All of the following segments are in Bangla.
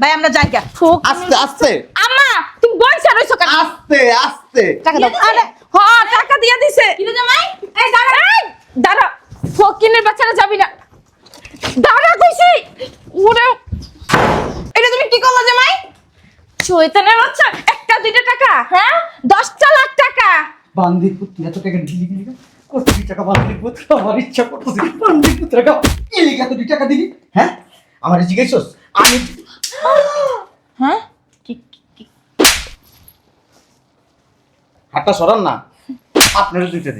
ভাই আমরা যাই গা ফোক আস্তে আস্তে। আম্মা তুমি বইসা রইছো কেন? আস্তে আস্তে। টাকা দাও। আরে হ টাকা দিয়ে দিছে। কিরে জামাই? এই দাঁড়া। এই, দাঁড়া। ফকিনের বাচ্চারা যাবি না। দাঁড়া কইছি। ওরে এটা তুমি কি করল জামাই? শয়তানের বাচ্চা একটা দুইটা টাকা। হ্যাঁ? দশটা লাখ টাকা। বান্দির পুত্র এত টাকা দিলি দিলি কত টাকা বান্দির পুত্র? আমার ইচ্ছা করতেছে বান্দির পুত্র টাকা। এলি কত টাকা দিলি। হ্যাঁ? আমার জিজ্ঞেসস আমি হ্যাঁ? হাতটা সরান না। আপনার দুইটা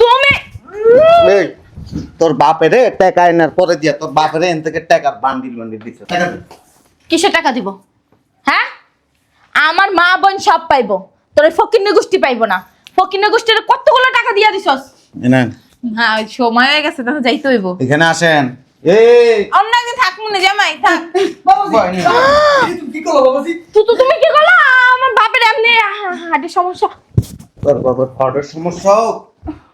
তুমি এই তোর বাপের টাকা এনার পরে দিয়া তোর বাপের এন থেকে টাকার বান্ডিল বান্ডিল দিছে। টাকা দে। কিসের টাকা দিব? হ্যাঁ? আমার মা বোন সব পাইবো। তোর ফকিন্নে গোষ্ঠী পাইবো না। ফকিন্নে গোষ্ঠীর কতগুলো টাকা দিয়া দিছস? নেন, হ্যাঁ সময় হয়ে গেছে তখন যাইতে হইব। এখানে আসেন। এই। অন্য একদিন থাকব না জামাই থাক। বাবাজি। তুমি কি করল বাবাজি? তো তো তুমি কি করলা? আমার বাপের এমনি হার্টের সমস্যা। তোর বাবার ফাউডার সমস্যা হোক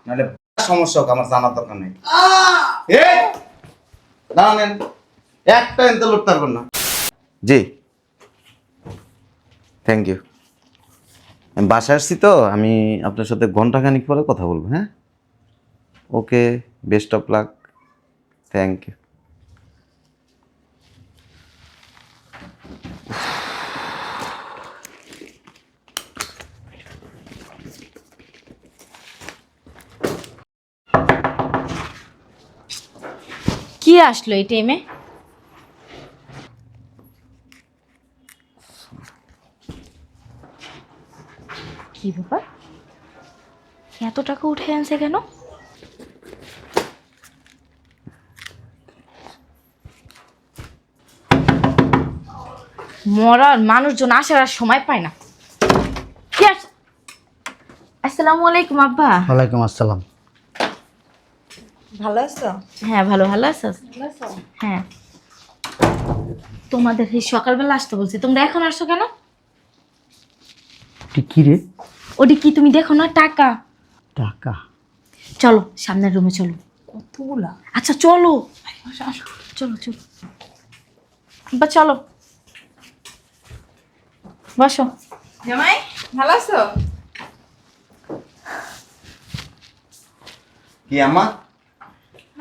নাহলে সমস্যা হোক আমার জানার দরকার নেই। এই দাঁড়ান একটা এনতে লড়তে পারবেন না। জি। থ্যাংক ইউ আমি বাসায় আসছি তো আমি আপনার সাথে ঘন্টাখানিক পরে কথা বলব হ্যাঁ? Okay best of luck thank you কি আসলো এই টাইমে কি ব্যাপার? এত টাকা উঠে আনছে কেন? মরার মানুষজন আসার আর সময় পায় না। আসসালামু আলাইকুম আব্বা। ওয়ালাইকুম আসসালাম। ভালো আছো? হ্যাঁ ভালো ভালো আছো? হ্যাঁ। তোমাদের এই সকালবেলা আসতে বলছি। তোমরা এখন আসছো কেন? কি রে? ওটি কি তুমি দেখো না? টাকা। টাকা। চলো সামনের রুমে চলো। কতগুলা? আচ্ছা চলো। চলো চলো। বা চলো। বসো। জামাই ভালো আছো? কি আমা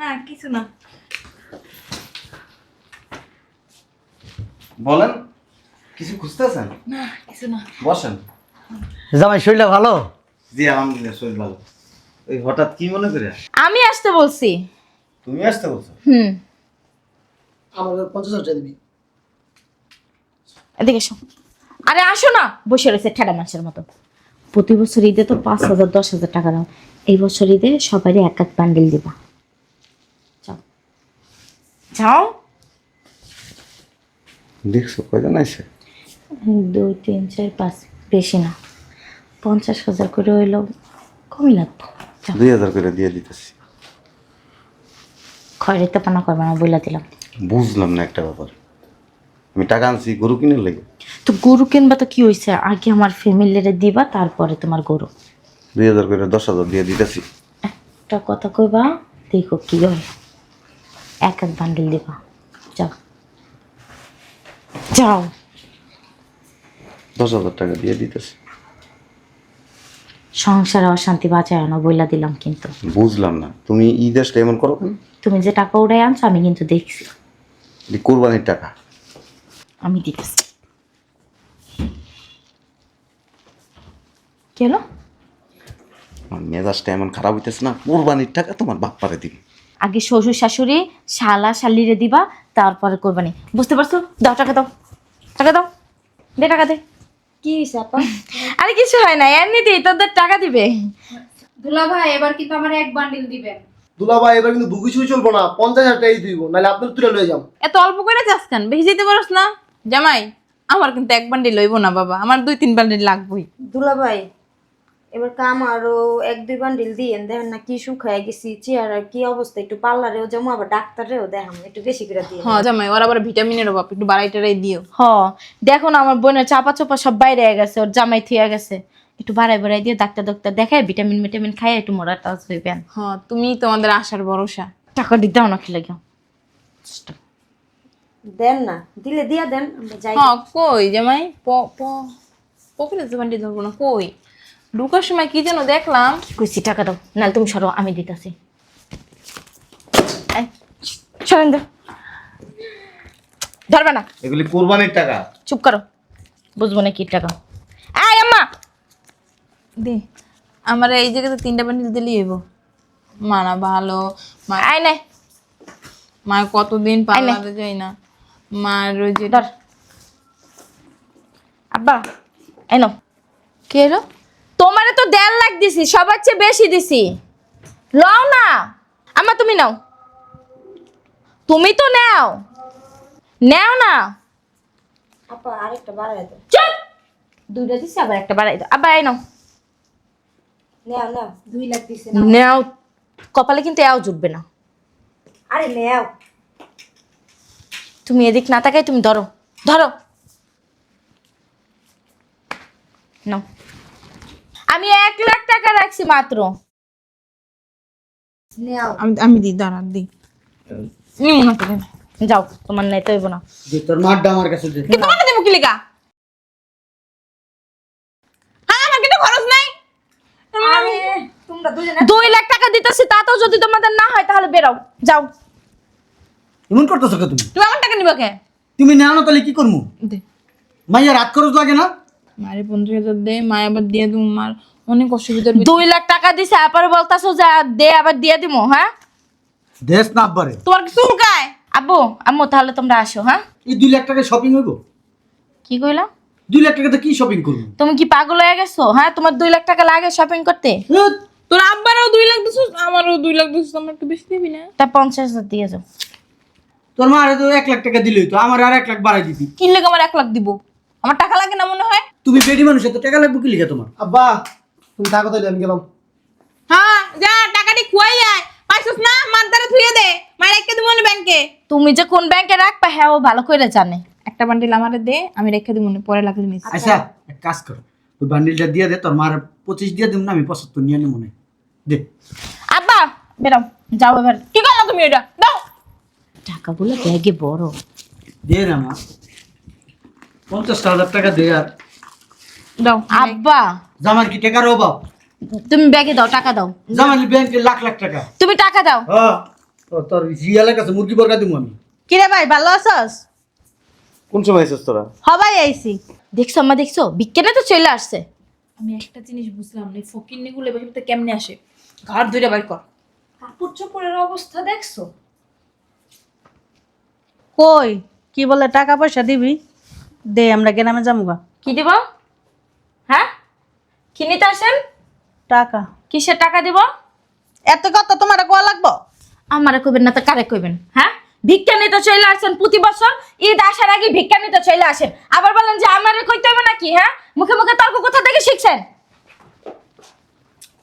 না কিছু না। বলেন কিছু খুঁজতেছেন? না কিছু না। বসেন। জামাই শরীরটা ভালো? জি আলহামদুলিল্লাহ শরীর ভালো। ওই হঠাৎ কি মনে করে আমি আসতে বলছি। তুমি আসতে বলছো? হুম। আমাদের পঞ্চাশ হাজার টাকা দিবি। এদিকে এসো। আরে আসো না। বসে রয়েছে ঠেডা মানুষের মতো। প্রতি বছর ঈদে তো পাঁচ হাজার দশ হাজার টাকা দাও। এই বছর ঈদে সবারই এক এক প্যান্ডেল দিবা। যাও। যাও। দেখছ কয়জন আছে দুই তিন চার পাঁচ বেশি না। পঞ্চাশ হাজার করে হইল কমই লাগতো যাও। দুই হাজার করে দিয়ে দিতেছি। খয়রিতে পানা করবে না বইলা দিলাম। বুঝলাম না একটা ব্যাপার। আমি টাকা আনছি গরু কিনে লেগে। তো গরু কিনবা তো কি হয়েছে আগে আমার ফ্যামিলিরে দিবা তারপরে তোমার গরু। দুই হাজার করে দশ হাজার দিয়ে দিতেছি। একটা কথা কইবা দেখো কি হয়। এক এক বান্ডিল দিবা। যাও। যাও। দশ হাজার টাকা দিয়ে দিতেছি। সংসারে অশান্তি বাঁচায় না বইলা দিলাম কিন্তু। বুঝলাম না। তুমি ঈদ আসলে এমন করো তুমি যে টাকা উড়াই আনছো আমি কিন্তু দেখছি। কোরবানির টাকা। আমি দিতেছি। কেন আমার মেজাজটা এমন খারাপ হইতেছে না কোরবানির টাকা তোমার বাপারে দিবি। আগে শ্বশুর শাশুড়ি শালা শালিরে দিবা তারপরে করবানি। বুঝতে পারছ? দাও টাকা দাও। টাকা দাও। দে টাকা দে। কি হয়েছে আপা? আরে কিছু হয় না এমনিতেই তোদের টাকা দিবে। দুলা ভাই এবার কিন্তু আমার এক বান্ডিল দিবেন দুলা ভাই এবার কিন্তু বুকি ছুঁই চলবো না পঞ্চাশ হাজার টাকাই দিব নাহলে আপনার তুলে লয়ে যাম এত অল্প করে যাস কেন? বেশি যেতে পারস না? জামাই আমার কিন্তু এক বান্ডিল লইব না বাবা আমার দুই তিন বান্ডিল লাগবেই। দুলা ভাই এবার কাম আরও এক দুই বান্ডিল দিয়েন দেখেন না কি শুকায় গেছি চেয়ার আর কি অবস্থা একটু পার্লারেও যাব আবার ডাক্তারেও দেখাম একটু বেশি করে দিয়ে হ্যাঁ জামাই ওর আবার ভিটামিনের অভাব একটু বাড়াই টাড়াই দিও। হ দেখো না আমার বোনের চাপা চোপা সব বাইরে হয়ে গেছে ওর জামাই থুয়ে গেছে। একটু বাড়াই বাড়াই দিয়ে ডাক্তার ডাক্তার দেখায় ভিটামিন ভিটামিন খাই একটু মরা টাচ হইবেন। হ্যাঁ তুমি তোমাদের আশার ভরসা। টাকা দিতে না খেলে গিয়ে দেন না দিলে দিয়া দেন আমরা যাই। হ্যাঁ কই জামাই? প প পকেটে তো বান্ডিল ধরবো না কই? ঢুকার সময় কি যেন দেখলাম। কইছি টাকা দাও নাহলে তুমি সরো আমি দিতেছি। সরেন দাও ধরবে না। এগুলি কোরবানির টাকা। চুপ করো বুঝব না কি টাকা। আয় আম্মা! দে আমার এই জায়গাতে তিনটা বান্ডিল দিলেই হইব। মা না ভালো মা আয় নাই মা কতদিন পার্লারে যাই না। মার ওই যে ধর আব্বা এনো কে এলো? তোমারে তো দেড় লাখ দিছি সবার চেয়ে বেশি দিছি। লও না। আম্মা তুমি নাও। তুমি তো নাও। নাও না। আপা আরেকটা বাড়াই দেন চুপ! দুইটা দিছি আবার একটা বাড়াই দাও। আব্বা এই নাও। নেও নেও। দুই লাখ দিছে নাও। কপালে কিন্তু এও জুটবে না। আরে নেও। তুমি এদিক না তাকাই তুমি ধরো ধরো। নাও। আমি এক লাখ টাকা রাখছি মাত্র। আমি আমি দিই দাঁড়া দিই। যাও তোমার নাই তো হইব না। যে তোর মারটা আমার কাছে দে কি তোমাকে দেবো কি লিগা? হ্যাঁ আমার কিন্তু খরচ নাই। তোমরা দুই লাখ টাকা দিতেছি তাতেও যদি তোমাদের না হয় তাহলে বেরাও যাও। এমন করতেছো কে তুমি? তুমি আমার টাকা নিবা কে? তুমি নেও না তাহলে কি করব দে। মাইয়া রাত খরচ লাগে না? মারে পঞ্চাশ হাজার দে মা আবার দিয়ে তুমি মার অনেক অসুবিধার ভিতর দুই লাখ টাকা দিছে আবার বলতাছো যে দে আবার দিয়ে দিমো হ্যাঁ? দেশ না আব্বারে। তোমার কি চুলকায় আব্বু আম্মু তাহলে তোমরা আসো হ্যাঁ? এই দুই লাখ টাকা শপিং হইব? কি কইলা? দুই লাখ টাকাতে কি শপিং করব? তুমি কি পাগল হয়ে গেছো হ্যাঁ? তোমার দুই লাখ টাকা লাগে শপিং করতে? তোর আব্বারও দুই লাখ দিছিস আমারও দুই লাখ দিছিস আমার একটু বেশি দিবি না? তা পঞ্চাশ হাজার দিয়ে যাও। তোর মা তো এক লাখ টাকা দিলই তো আমার আর এক লাখ বাড়াই দিবি। কিনলে আমার এক লাখ দিব? আমার টাকা লাগে না মনে হয়? তুমি বেডি মানুষ এত টাকা লাগবে কি লিখে তোমার? আব্বা তুমি থাকো তাহলে আমি গেলাম। হ্যাঁ যা টাকাটি খুয়াই আয়। পাইছিস না? দ্বারা থুয়ে দে। মায়ের একটা দিব ব্যাংকে। তুমি যে কোন ব্যাংকে রাখবা হ্যাঁ ও ভালো করে জানে। একটা বান্ডিল আমারে দে আমি রেখে দিব পরে লাগলে নিস আচ্ছা এক কাজ কর। ওই বান্ডিলটা দিয়ে দে তোর মার পঁচিশ দিয়ে দিব না আমি পঁচাত্তর নিয়ে নে। মনে দে। আব্বা বেরাও যাও এবার। কি করল তুমি এটা টাকাগুলো ব্যাগে বড়। দে না মা। পঞ্চাশ হাজার টাকা দে আর। দাও। আব্বা। জামার কি টাকার অভাব তুমি ব্যাগে দাও টাকা দাও। জামার ব্যাংকে লাখ লাখ টাকা? তুমি টাকা দাও। হ্যাঁ। তোর জিয়ালের কাছে মুরগি বর্গা দিব আমি। কিরে ভাই ভালো আছস? কোন সময় এসেছিস তোরা? হবাই আইছি। দেখছ আম্মা দেখছ? বিজ্ঞানে তো চলে আসছে। আমি একটা জিনিস বুঝলাম না ফকির নিগুলো এবার কেমনে আসে? ঘর ধরে বাইর কর। কাপড় চোপড়ের অবস্থা দেখছ? কই? কি বলে টাকা পয়সা দিবি? দে আমরা গ্রামে যামুগা কি দিব? হ্যাঁ? কি নিতে আসেন? টাকা। কিসের টাকা দিব? এত কত তোমার কোয়া লাগবো? আমারে কইবেন না তো কারে কইবেন? হ্যাঁ? ভিক্ষা নিতে চলে আসেন প্রতি বছর? ঈদ আসার আগে ভিক্ষা নিতে চলে আসেন। আবার বলেন যে আমারে কইতে হবে নাকি হ্যাঁ? মুখে মুখে তর্ক কোথা থেকে শিখছেন?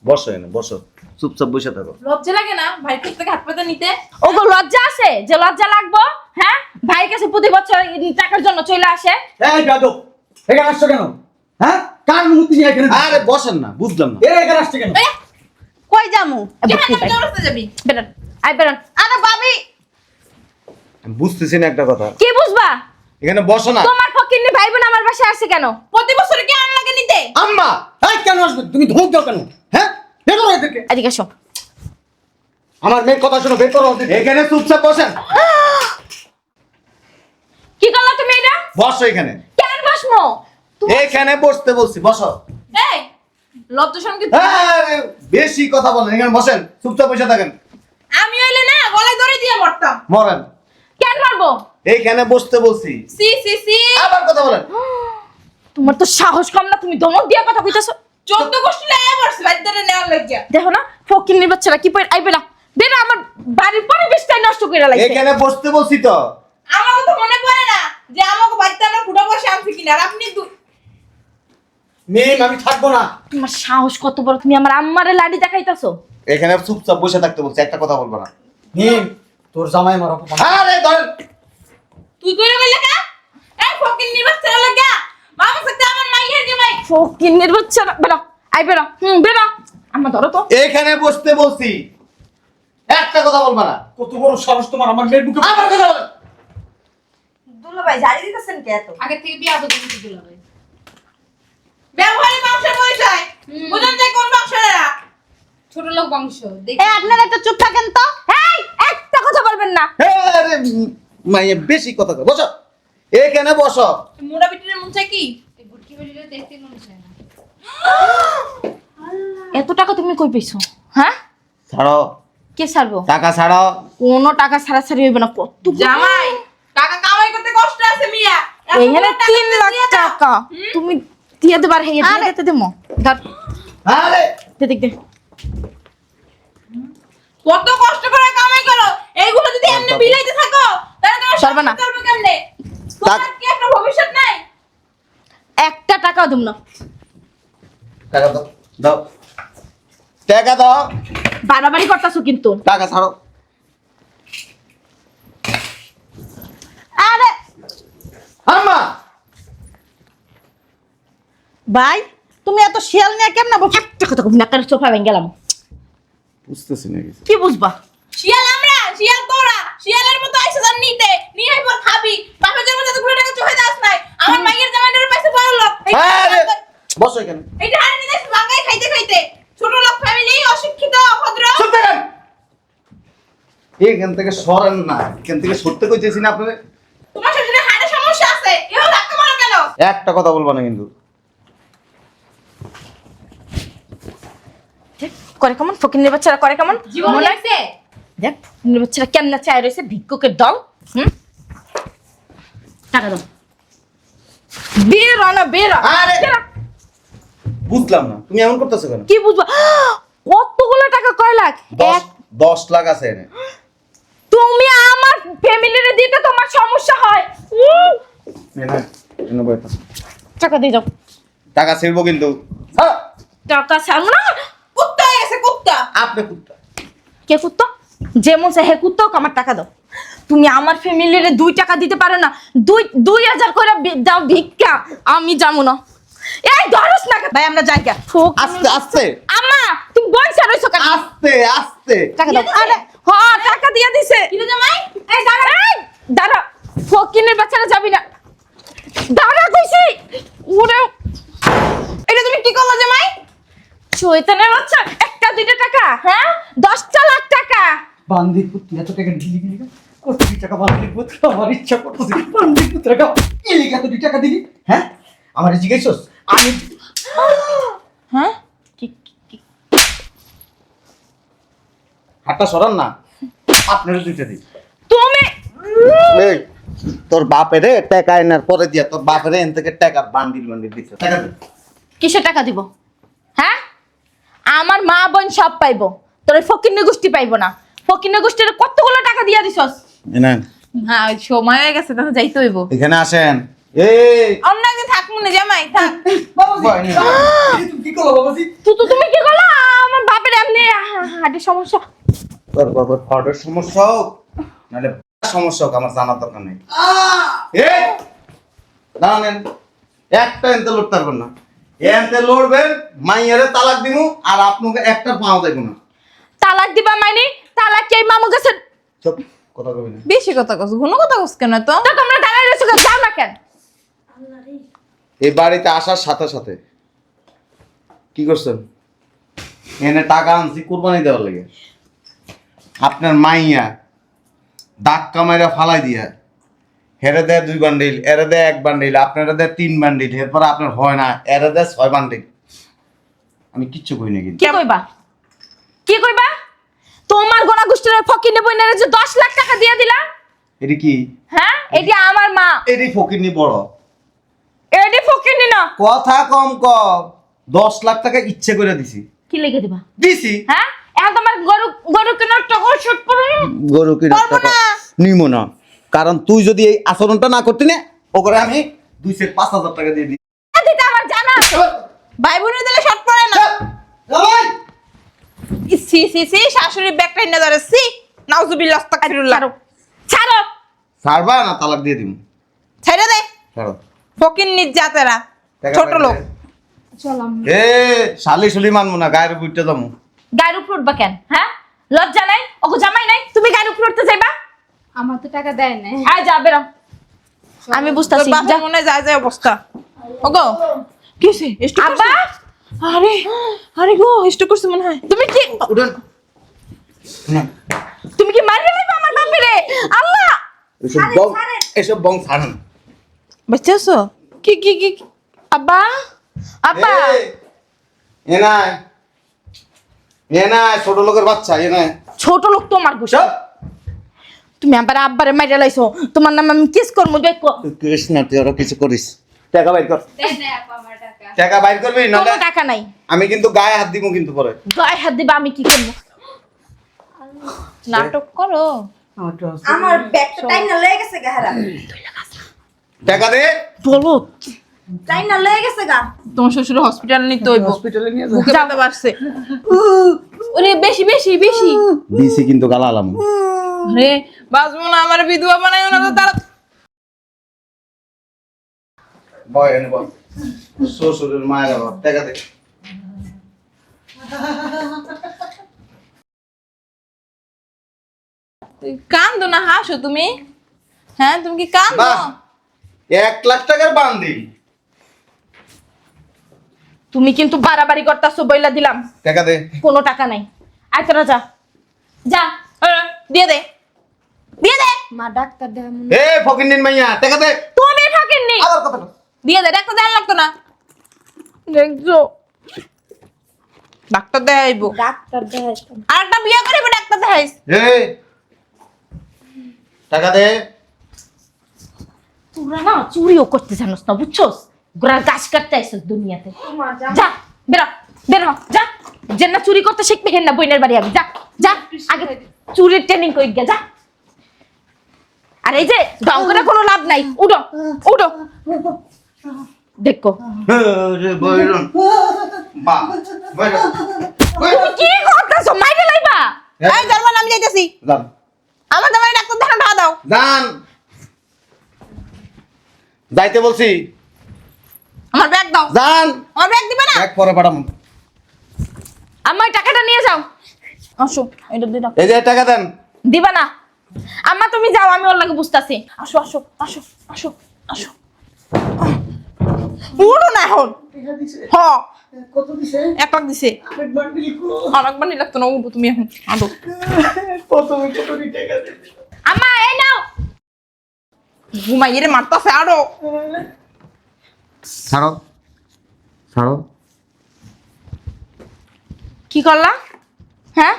বসো এনে বসো। চুপচাপ বসে থাকো। লজ্জা লাগে না? ভাই কাছ থেকে হাত পাতা নিতে। ওগো লজ্জা আছে? যে লজ্জা লাগবো? হ্যাঁ? ভাই কাছে প্রতি বছর টাকার জন্য চলে আসে। এই যাদব এখানে আসছো কেন? হ্যাঁ? কার মুক্তি নিয়ে এখানে আরে বসেন না বুঝলাম না। এরা এখানে আসছে কেন? কই। চৌরাস্তা যাবি। বেরোন আই বেরোন। আরে ভাবি আমি বুঝতেছি না একটা কথা। কি বুঝবা? এখানে বসো না। তোমার ফকিন্নি ভাই বোন আমার বাসায় আসছে কেন? প্রতি বছর কি আন লাগে নিতে? আম্মা এই কেন আসবে? তুমি ধমক দাও কেন? হ্যাঁ? বের করো এদেরকে। এদিকে আসো। আমার মেয়ের কথা শোনো বের করো ওদেরকে। এখানে চুপচাপ বসেন। কি করল তুমি এটা? বসো এখানে। কেন বসমো এখানে বসতে বলছি বসো। এই আরে, বেশি কথা বলেন এখানে বসেন চুপচাপ বসে থাকেন। আমি হইলে না গলায় দড়ি দিয়ে মরতাম মরেন। কেন মারবো? এইখানে বসতে বলছি। সি সি সি। আবার কথা বলেন। তোমার তো সাহস কম না তুমি ধমক দিয়ে কথা কইতাছো। চোদ্দ গোষ্ঠী লাই পড়ছে বাড়ি নেওয়ার লাগিয়া। দেখো না ফকিন্নির বাচ্চারা কি পয় আইবে না। বেরা আমার বাড়ির পরিবেশটাই নষ্ট করে লাগছে। এখানে বসতে বলছি তো। আমাকে তো মনে পড়ে না যে আমাকে বাড়িতে আমরা ফুটা বসে আনছি কিনা আর আপনি মেম আমি থাকব না। তোমার সাহস কত বড় তুমি আমার আম্মারে লাডি দেখাইতাছো? এখানে চুপচাপ বসে থাকতে বলছি একটা কথা বলব না। মেম তোর জামাই আরে ধরেন তুই কইরে বললে কা? এই ফকির চলে লাগা মামা সাথে আমার মাইয়ের জামাই ফকিন্নির বাচ্চারা বেরো আই বেরো। হুম বেরো। আমার ধরো তো। এখানে বসতে বলছি। একটা কথা বলব না। কত বড় সাহস তোমার আমার মেয়ের বুকে আবার কথা বলেন দুলা ভাই ঝাড়ি দিতেছেন কে এত? আগে থেকে বিয়া তো তুমি দিল ভাই ব্যবহারী বংশের পরিচয় বুঝুন যে কোন বংশেরা ছোট লোক বংশ দেখ। আপনারা একটু চুপ থাকেন তো। এই একটা কথা বলবেন না। আরে মাইয়া বেশি কথা বসো। এখানে বসো। মোড়া বিটির মন চাই কি? মনে এত টাকা তুমি কই পেয়েছ হ্যাঁ? ছাড়ো। কে ছাড়বো? টাকা ছাড়ো। কোনো টাকা ছাড়াছাড়ি হইবে না কত জামাই টাকা কামাই করতে কষ্ট আছে মিয়া। এইখানে তিন লাখ টাকা। তুমি দিয়ে দেবার হে দিয়ে দিতে দেমো ধর। আরে। দে দেখ দে। কত কষ্ট করে কামাই করো। এইগুলো যদি এমনি বিলাইতে থাকো তাহলে তোমার পারবে না। সংসার চলবে কেমনে? তোমার কি একটা ভবিষ্যৎ নাই? একটা টাকাও দেব না। টাকা দাও দাও। টাকা দাও। বাড়াবাড়ি করতেছো কিন্তু। টাকা ছাড়ো। আরে! আম্মা ভাই তুমি এত শিয়াল নিয়ে কেমন বসে একটা কথা কবি না সোফা ভেঙে গেলাম। বুঝতেছি না কি বুঝবা? শিয়াল আমরা শিয়াল তোরা। শিয়ালের মতো আইসা জান নিতে। নিয়ে আইবার খাবি বাপের জন্য যতগুলো টাকা চোখে দাস নাই। আমার মাইয়ের জামাইটার পাশে বড় লোক। বসো এখানে। এইটা হাড়ি নিতে ভাঙাই খাইতে খাইতে। ছোট লোক ফ্যামিলি অশিক্ষিত অভদ্র। এখান থেকে সরেন না। এখান থেকে সরতে কইতেছি না আপনাদের তোমার শ্বশুরের হাড়ে সমস্যা আছে। এও ধাক্কা মারো কেন? একটা কথা বলব না কিন্তু। করে কেমন? ফকিনের বাচ্চারা করে কেমন? জীবন মনে হয়- লাগছে। দেখ ফকিনের বাচ্চারা কেমন চায় রয়েছে ভিক্ষুকের দল হুম? টাকা দাও। বের না বের আরে! বুঝলাম না তুমি এমন করতেছো কেন? কি বুঝবা? কতগুলো টাকা? কয় লাখ? দশ এক দশ লাখ আছে এনে। তুমি আমার ফ্যামিলির দিতে তোমার সমস্যা হয়। টাকা দিয়ে যাও টাকা ছেড়বো কিন্তু। হ্যাঁ, টাকা ছাড়বো না। কুত্তা গেছে কুত্তা। আপনি কুত্তা। কে কুত্তো? যেমন সে হে কুত্তো আমার টাকা দাও। তুমি আমার ফ্যামিলির দুই টাকা দিতে পারো না। দুই দুই হাজার করে দাও ভিক্ষা। আমি যাব না। এই ধরস না ভাই আমরা যাই গা ফোক আস্তে আস্তে। আমা তুমি বইসা রইছো কেন? আস্তে আস্তে। টাকা দাও। আরে হ্যাঁ টাকা দিয়ে দিছে। কিরে জামাই? এই দাঁড়া। এই দাঁড়া। ফকিনের বাচ্চারা যাবি না। দাঁড়া কইছি। ওরে। এটা তুমি কি করল জামাই? চৈতনের বাচ্চা? একটা দুইটা টাকা? হ্যাঁ? দশটা লাখ টাকা। বান্দির পুত্র এত টাকা ঢিলি গেলি কত টাকা বান্দির পুত্র? আমার ইচ্ছা করতেছে বান্দির এলি এত টাকা দিলি? হ্যাঁ? আমার জিজ্ঞেস আমি হ্যাঁ? কি কি- হাতটা সরান না আপনার দুইটা দিন। তুমি এই, তোর বাপেরে টাকা এনার পরে দিয়া তোর বাপেরে এন থেকে টাকা বান্ডিল বান্ডিল দিচ্ছে টাকা। কিসের টাকা দিব? হ্যাঁ? আমার মা বোন সব পাইবো তোর ফকির গোষ্ঠী পাইবো না। ফকির গোষ্ঠীর কতগুলো টাকা দিয়া দিছস? হ্যাঁ সময় হয়ে গেছে তাহলে যাইতে হইব। এখানে আসেন। এই! অন্য একদিন থাকব না জামাই থাক। বাবাজি ভয় নেই। এই তুমি কি করো বাবাজি? তুই তো তুমি কি করলা? আমার বাপের এমনি হার্টের সমস্যা। তোর বাবার ফটোর সমস্যা হোক নাহলে সমস্যা হোক আমার জানার দরকার নেই। এই! দাঁড়ানেন। একটা এনতে লড়তে পারবেন না। এনতে লড়বেন মাইয়ারে তালাক দিমু আর আপনাকে একটা পাওয়া যাইব না। তালাক দিবা মাইনি? তালাক কি মামু গেছে চুপ কথা কবি না। বেশি কথা কস ঘন কথা কস কেন তো তো তোমরা দাঁড়ায় রয়েছো কেন? যাও না কেন? এই বাড়িতে আসার সাথে সাথে কি করছেন? এনে টাকা আনছি কুরবানি দেওয়ার লাগে। আপনার মাইয়া ধাক্কা মাইরা ফালাই দিয়া হেরে দেয় দুই বান্ডিল এরে দেয় এক বান্ডিল আপনারা দেয় তিন বান্ডিল এরপর আপনার হয় না এরে দেয় ছয় বান্ডিল। আমি কিচ্ছু কই না কিন্তু কি কইবা কি কইবা তোমার গোনা গোষ্ঠীর ফকির নেবই না যে দশ লাখ টাকা দিয়ে দিলা? এটি কি? হ্যাঁ এটি আমার মা। এটি ফকিরনি বড়। এটি ফকির না। কথা কম কম দশ লাখ টাকা ইচ্ছে করে দিছি। কি লেগে দিবা? দিছি। হ্যাঁ এখন তোমার গরু গরু কেনার টাকা শুট করো? গরু কিনে টাকা নিমো না। কারণ তুই যদি এই আচরণটা না করতি না ওকে আমি দুই সেট পাঁচ হাজার টাকা দিয়ে দিই। দিতে আমার জানা আছে। ভাই বোনের দিলে শর্ট পড়ে না। সি সি সি শাশুড়ি ব্যাগটা এনে ধরে সি নাউজুবিল্লাহ আস্তাগফিরুল্লাহ। ছাড়ো। ছাড়ো। ছাড়বা না তালাক দিয়ে দিব ছেড়ে দে। ছাড়ো। ফকির নির্যাতেরা ছোট লোক। দে। এ শালি শুলি মানবো না গায়ের বুঝতে যাব। গায়ের উপর উঠবা কেন হ্যাঁ? লজ্জা নাই? ওকে জামাই নাই? তুমি গায়ের উপর উঠতে যাইবা? আমার তো টাকা দেয় না আয় যা বেরো। আমি বুঝতাছি যা। মনে যায় যায় অবস্থা। ওগো। কি হইছে? আব্বা! আরে আরে গো স্টক করছে মনে হয়। তুমি কি উঠেন। না, তুমি কি মারিয়ে লাইবা আমার বাপেরে? আল্লাহ! এসব বং এসব বং ছাড়েন। বাচ্চা আছো? কি কি কি? আব্বা? আব্বা? এ নাই। এ নাই ছোট লোকের বাচ্চা এ নাই। ছোট লোক তোমার গোসা চুপ। তুমি আবার আব্বারে মারিয়ে লাইছো। তোমার নাম আমি কিস করব দেখো। না তুই আরও কিছু করিস। টাকা বাইর কর। না আমার টাকা বাইর করবি? না কোনো টাকা নাই। আমি কিন্তু গায়ে হাত দিব কিন্তু পরে। গায়ে হাত দিবা আমি কি করব? নাটক করো। আমার ব্যাগটা টাইনা লয়ে গেছে গা হারা। টাকা দে। বলো। টাইনা লয়ে গেছে গা। তোমার শ্বশুর হসপিটাল নিতে হইব। হসপিটালে নিয়ে বুকে ব্যথা বাড়ছে। ওরে বেশি বেশি বেশি। দিছি কিন্তু গালা আলাম রে বাজবো না আমার বিধবা বানাইও না তো তারা বয় এনে বয়। শ্বশুরের মায়ের বাবা টাকা দে কান্দো না হাসো তুমি। হ্যাঁ তুমি কি কান্দো? এক লাখ টাকার বান্দিল তুমি কিন্তু বাড়াবাড়ি করতেছো বইলা দিলাম। টাকা দে। কোনো টাকা নাই। আয় তোরা যা। যা দিয়ে দে। দিয়ে দে। মা ডাক্তার দেখা মনে এ ফকিন্দিন মাইয়া টাকা দে। তুমি ফাঁকেননি আবার কথা দিয়ে দে ডাক্তার লাগতো না। দেখছ? ডাক্তার দেখাইবো। ডাক্তার দেখা আর একটা বিয়ে করিব ডাক্তার দেখাইস এ টাকা দে। তোরা না চুরিও করতে জানোস না বুঝছোস? গোড়া গাছ কাটতে আইসস দুনিয়াতে। যা বেরো বেরো যা। যে না চুরি করতে শিখবে হেন না বইনের বাড়ি আমি যা যা আগে চুরির ট্রেনিং কই গিয়া যা। আর এই যে ঢং করে কোনো লাভ নাই। উঠো উঠো। দেখো। কি করতেছো মাইরে লাইবা। এই জার্মান আমি যাইতেছি। যান। আমার জামাই ডাক্তার দেখানো টাকা দাও। যান। যাইতে বলছি। আমার ব্যাগ দাও। যান। আমার ব্যাগ দিবে না? পরে আমার টাকাটা নিয়ে যাও। আসো এটা দিয়ে দাও। এই যে টাকা দেন। দিবা না। আম্মা তুমি যাও আমি ওর লাগে বুঝতাছি। আসো আসো আসো আসো আসো। উড়ো না এখন। হ। কত দিছে? এক লাখ দিছে। আরেক বান্ডিল কো আর একবার নিয়ে লাগতো না উঠো তুমি এখন আদো। প্রথমে কত টাকা দিছে এই নাও। ঘুমাই এরে মারতাছে আরও। ছাড়ো। ছাড়ো। কি করলা? হ্যাঁ?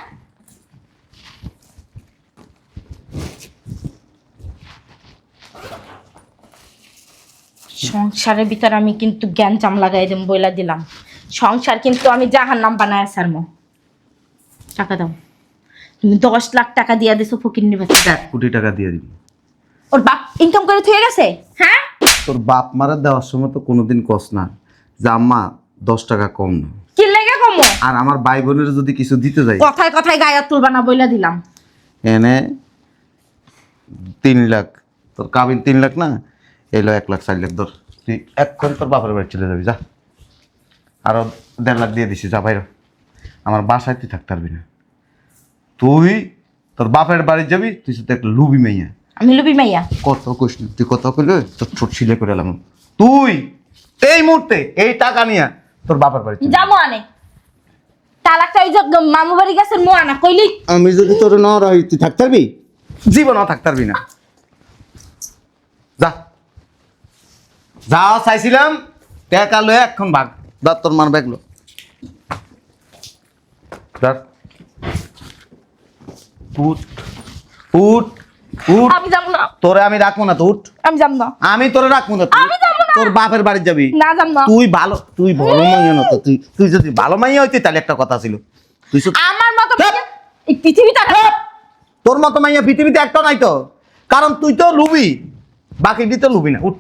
সংসারের ভিতর আমি কিন্তু জ্ঞান চাম লাগাই দেম বইলা দিলাম। সংসার কিন্তু আমি জাহার নাম বানায় সারমো টাকা দাও। তুমি দশ লাখ টাকা দিয়ে দিছো ফকির নিবাসী কোটি টাকা দিয়ে দিবি। ওর বাপ ইনকাম করে থুয়ে গেছে? হ্যাঁ? তোর বাপ মারা দেওয়ার সময় তো কোনোদিন কস না যে আম্মা দশ টাকা কম না। কি লেগে কমো? আর আমার ভাই বোনের যদি কিছু দিতে যাই। কথায় কথায় গায়ে তুলবা না বইলা দিলাম। এনে তিন লাখ তোর কাবিন তিন লাখ না? এলো এক লাখ চার লাখ ধর তুই এক্ষণ তোর বাপের বাড়ি চলে যাবি যা। আরও দেড় লাখ দিয়ে দিছি যা বাইর আমার বাসায় তুই থাকতে পারবি না। তুই তোর বাপের বাড়ি যাবি তুই শুধু একটা লুবি মাইয়া। আমি লুবি মাইয়া? কত কইস তুই কত কইলে তোর ছোট ছিলে করে এলাম। তুই এই মুহূর্তে এই টাকা নিয়ে তোর বাপের বাড়ি চলে যা। যাব আনে। তালাকটা ওই যে মামু বাড়ি গেছে মোয়ানা কইলি? আমি যদি তোর না রাখি তুই থাকতে পারবি? জীবনও থাকতে পারবি না। যা। যা চাইছিলাম টাকা লয়ে এখন ভাগ। ধর তোর মার ব্যাগলো উঠ। উঠ উঠ। আমি যাব না। তোরে আমি রাখব না তো উঠ। আমি যাব না। আমি তোরে রাখব না আমি যাব না। তোর বাপের বাড়ি যাবি। না যাব না। তুই ভালো তুই ভালো মাইয়া না তো তুই তুই যদি ভালো মাইয়া হইতি তাহলে একটা কথা ছিল। তুই আমার মতো ধ্যাৎ। মেয়ে এই পৃথিবীতে তোর মতো মাইয়া পৃথিবীতে একটা নাই তো। কারণ তুই তো লুবি। বাকি তো লুবি না উঠ।